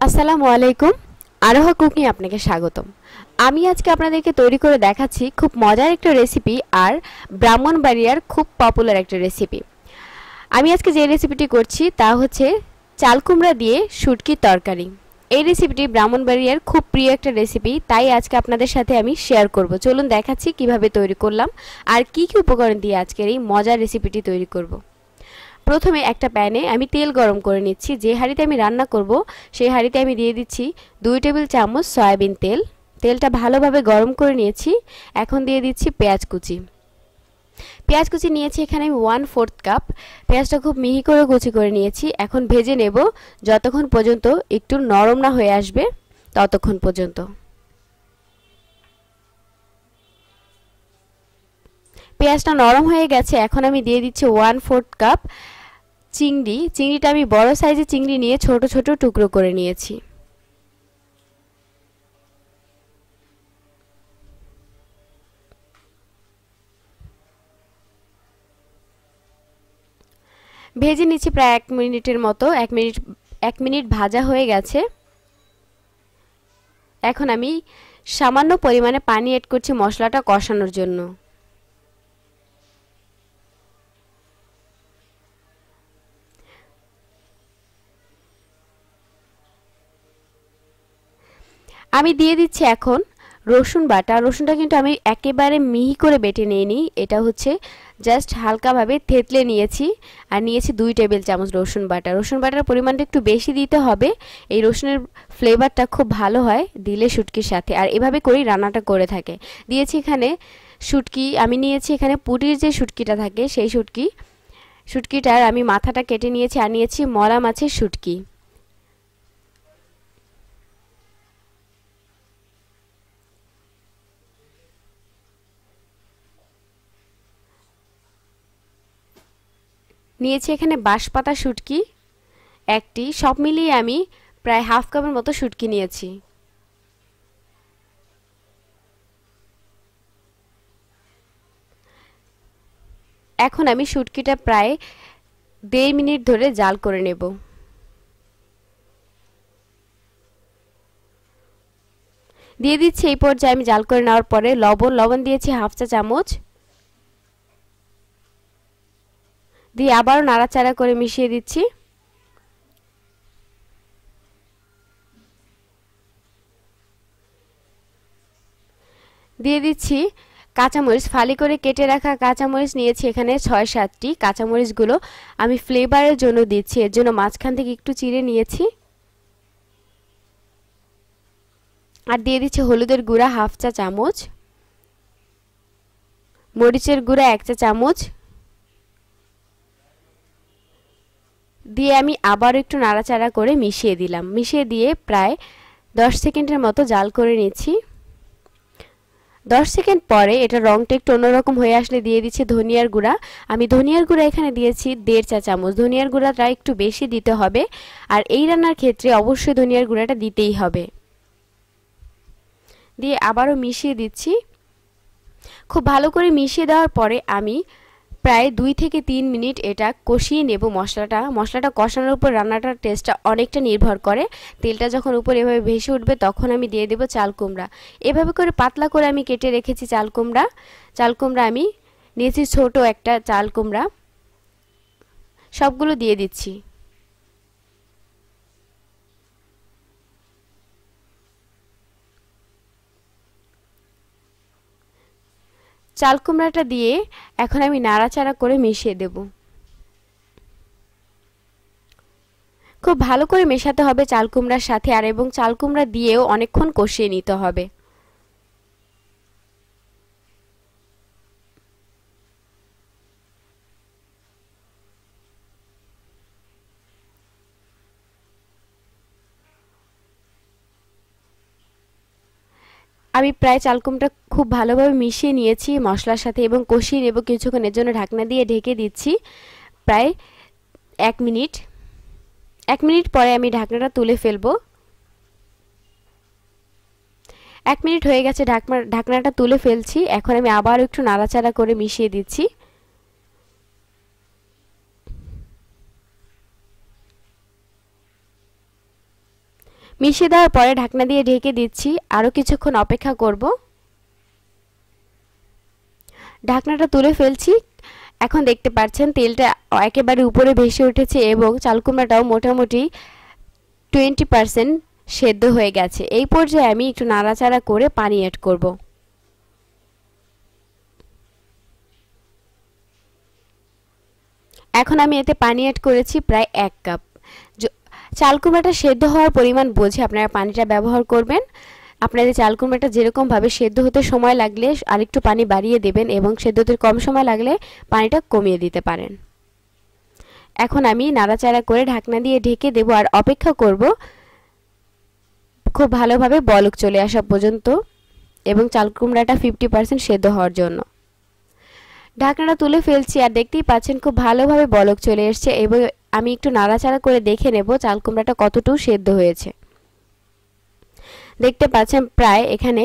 আসসালামু আলাইকুম। আরোহা কুকিং আপনাকে স্বাগতম। আমি আজকে আপনাদেরকে তৈরি করে দেখাচ্ছি খুব মজার একটা রেসিপি আর ব্রাহ্মণবাড়িয়ার খুব পপুলার একটা রেসিপি আমি আজকে যে রেসিপিটি করছি তা হচ্ছে চাল কুমড়া দিয়ে শুটকির তরকারি। এই রেসিপিটি ব্রাহ্মণবাড়িয়ার খুব প্রিয় একটা রেসিপি তাই আজকে আপনাদের সাথে আমি শেয়ার করব। চলুন দেখাচ্ছি কীভাবে তৈরি করলাম আর কি কি উপকরণ দিয়ে আজকের এই মজার রেসিপিটি তৈরি করব। প্রথমে একটা প্যানে আমি তেল গরম করে নিচ্ছি, যে হাঁড়িতে আমি রান্না করব সেই হাঁড়িতে আমি দিয়ে দিচ্ছি দুই টেবিল চামচ সয়াবিন তেল। তেলটা ভালোভাবে গরম করে নিয়েছি, এখন দিয়ে দিচ্ছি পেঁয়াজ কুচি। পেঁয়াজ কুচি নিয়েছি এখানে আমি ওয়ান ফোর্থ কাপ পেঁয়াজটা খুব মিহি করে কুচি করে নিয়েছি, এখন ভেজে নেব যতক্ষণ পর্যন্ত একটু নরম না হয়ে আসবে ততক্ষণ পর্যন্ত। পেঁয়াজটা নরম হয়ে গেছে, এখন আমি দিয়ে দিচ্ছি ওয়ান ফোর্থ কাপ চিংড়ি, চিংড়িটা আমি বড় সাইজের চিংড়ি নিয়ে ছোট ছোট টুকরো করে নিয়েছি। ভেজে নিচ্ছি প্রায় এক মিনিটের মতো, এক মিনিট এক মিনিট ভাজা হয়ে গেছে। এখন আমি সামান্য পরিমাণে পানি অ্যাড করছি মশলাটা কষানোর জন্য। আমি দিয়ে দিচ্ছি এখন রসুন বাটা। রসুনটা কিন্তু আমি একেবারে মিহি করে বেটে নিই এটা হচ্ছে জাস্ট হালকাভাবে থেতলে নিয়েছি। আর নিয়েছি দুই টেবিল চামচ রসুন বাটা। রসুন বাটার পরিমাণটা একটু বেশি দিতে হবে। এই রসুনের ফ্লেভারটা খুব ভালো হয় দিলে শুটকির সাথে। আর এভাবে করেই রান্নাটা করে থাকে। দিয়েছি এখানে শুটকি। আমি নিয়েছি এখানে পুটির যে শুটকিটা থাকে সেই শুটকি। শুটকিটার আমি মাথাটা কেটে নিয়েছি। আর নিয়েছি মলা মাছের শুটকি। নিয়েছি এখানে বাঁশপাতা শুটকি, একটি, সব মিলিয়ে আমি প্রায় হাফ কাপের মতো শুটকি নিয়েছি। এখন আমি শুটকিটা প্রায় দেড় মিনিট ধরে জাল করে নেব। দিয়ে দিচ্ছি এই পর্যায়ে আমি জাল করে নেওয়ার পরে লবণ লবণ দিয়েছি হাফ চা চামচ। দিয়ে আবারও নাড়াচাড়া করে মিশিয়ে দিচ্ছি। দিয়ে দিচ্ছি কাঁচামরিচ। ফালি করে কেটে রাখা কাঁচামরিচ নিয়েছি এখানে ছয়, সাতটি কাঁচামরিচগুলো। আমি ফ্লেভারের জন্য দিচ্ছি, এর জন্য মাঝখান থেকে একটু চিড়ে নিয়েছি। আর দিয়ে দিচ্ছি হলুদের গুঁড়া হাফ চা চামচ, মরিচের গুঁড়া এক চা চামচ দিয়ে আমি আবার একটু নাড়াচাড়া করে মিশিয়ে দিলাম। মিশিয়ে দিয়ে প্রায় দশ সেকেন্ডের মতো জাল করে নিচ্ছি। দশ সেকেন্ড পরে এটা রঙটা একটু অন্যরকম হয়ে আসলে দিয়ে দিচ্ছি ধনিয়ার গুঁড়া। আমি ধনিয়ার গুঁড়া এখানে দিয়েছি দেড় চা চামচ। ধনিয়ার গুঁড়াটা একটু বেশি দিতে হবে। আর এই রান্নার ক্ষেত্রে অবশ্যই ধনিয়ার গুঁড়াটা দিতেই হবে। দিয়ে আবারও মিশিয়ে দিচ্ছি। খুব ভালো করে মিশিয়ে দেওয়ার পরে আমি প্রায় দুই থেকে তিন মিনিট এটা কষিয়ে নেব মশলাটা। মশলাটা কষানোর উপর রান্নাটার টেস্টটা অনেকটা নির্ভর করে। তেলটা যখন উপর এভাবে ভেসে উঠবে, তখন আমি দিয়ে দেবো চাল কুমড়া। এভাবে করে পাতলা করে আমি কেটে রেখেছি চাল কুমড়া। চাল কুমড়া আমি নিয়েছি ছোট একটা চাল কুমড়া। সবগুলো দিয়ে দিচ্ছি। চাল কুমড়াটা দিয়ে এখন আমি নাড়াচাড়া করে মিশিয়ে দেব। খুব ভালো করে মেশাতে হবে চাল কুমড়ার সাথে, আর এবং চাল কুমড়া দিয়েও অনেকক্ষণ কষিয়ে নিতে হবে। আমি প্রায় চালকুমটা খুব ভালোভাবে মিশিয়ে নিয়েছি মশলার সাথে এবং কষিয়ে নেব কিছুক্ষণের জন্য ঢাকনা দিয়ে ঢেকে দিচ্ছি প্রায় এক মিনিট। এক মিনিট পরে আমি ঢাকনাটা তুলে ফেলব। এক মিনিট হয়ে গেছে ঢাকনা, ঢাকনাটা তুলে ফেলছি। এখন আমি আবার একটু নাড়াচাড়া করে মিশিয়ে দিচ্ছি। মিশিয়ে দেওয়ার পরে ঢাকনা দিয়ে ঢেকে দিচ্ছি। আরও কিছুক্ষণ অপেক্ষা করব। ঢাকনাটা তুলে ফেলছি। এখন দেখতে পাচ্ছেন তেলটা একেবারে উপরে ভেসে উঠেছে এবং চালকুমড়াটাও মোটামুটি টোয়েন্টি পারসেন্ট সেদ্ধ হয়ে গেছে। এই পর্যায়ে আমি একটু নাড়াচাড়া করে পানি অ্যাড করব। এখন আমি এতে পানি অ্যাড করেছি প্রায় এক কাপ। চাল কুমড়াটা সেদ্ধ হওয়ার পরিমাণ বুঝে আপনারা পানিটা ব্যবহার করবেন। আপনাদের চাল কুমড়াটা যেরকমভাবে সেদ্ধ হতে সময় লাগলে আরেকটু পানি বাড়িয়ে দেবেন এবং সেদ্ধ হতে কম সময় লাগলে পানিটা কমিয়ে দিতে পারেন। এখন আমি নাড়াচাড়া করে ঢাকনা দিয়ে ঢেকে দেব আর অপেক্ষা করব খুব ভালোভাবে বলক চলে আসা পর্যন্ত এবং চাল কুমড়াটা ফিফটি পার্সেন্ট সেদ্ধ হওয়ার জন্য। ঢাকনাটা তুলে ফেলছি আর দেখতেই পাচ্ছেন খুব ভালোভাবে বলক চলে এসছে এবং আমি একটু নাড়াচাড়া করে দেখে নেব চাল কুমড়াটা কতটুকু সেদ্ধ হয়েছে। দেখতে পাচ্ছেন প্রায় এখানে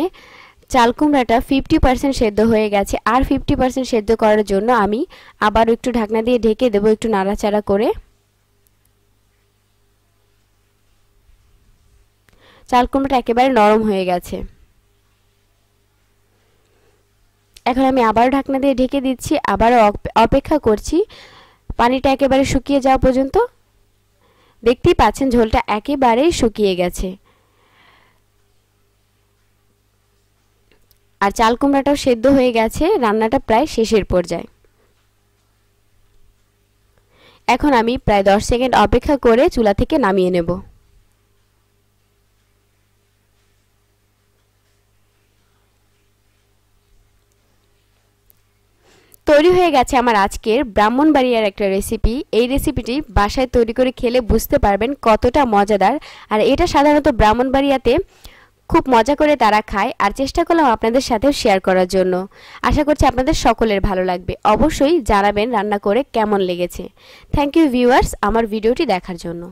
চাল কুমড়াটা ফিফটি পার্সেন্ট সেদ্ধ হয়ে গেছে। আর ফিফটি পার্সেন্ট সেদ্ধ করার জন্য আমি আবার একটু ঢাকনা দিয়ে ঢেকে দেবো একটু নাড়াচাড়া করে। চাল কুমড়াটা একেবারে নরম হয়ে গেছে। এখন আমি আবারও ঢাকনা দিয়ে ঢেকে দিচ্ছি আবারও অপেক্ষা করছি। পানিটা একেবারে শুকিয়ে যাওয়া পর্যন্ত। দেখতেই পাচ্ছেন ঝোলটা একেবারেই শুকিয়ে গেছে। আর চাল কুমড়াটাও সেদ্ধ হয়ে গেছে, রান্নাটা প্রায় শেষের পর্যায়ে। এখন আমি প্রায় দশ সেকেন্ড অপেক্ষা করে চুলা থেকে নামিয়ে নেব। তৈরি হয়ে গেছে আমার আজকের ব্রাহ্মণবাড়িয়ার একটা রেসিপি এই রেসিপিটি বাসায় তৈরি করে খেলে বুঝতে পারবেন কতটা মজাদার। আর এটা সাধারণত ব্রাহ্মণবাড়িয়াতে খুব মজা করে তারা খায় আর চেষ্টা করলাম আপনাদের সাথেও শেয়ার করার জন্য। আশা করছি আপনাদের সকলের ভালো লাগবে। অবশ্যই জানাবেন রান্না করে কেমন লেগেছে। থ্যাংক ইউ ভিউয়ার্স আমার ভিডিওটি দেখার জন্য।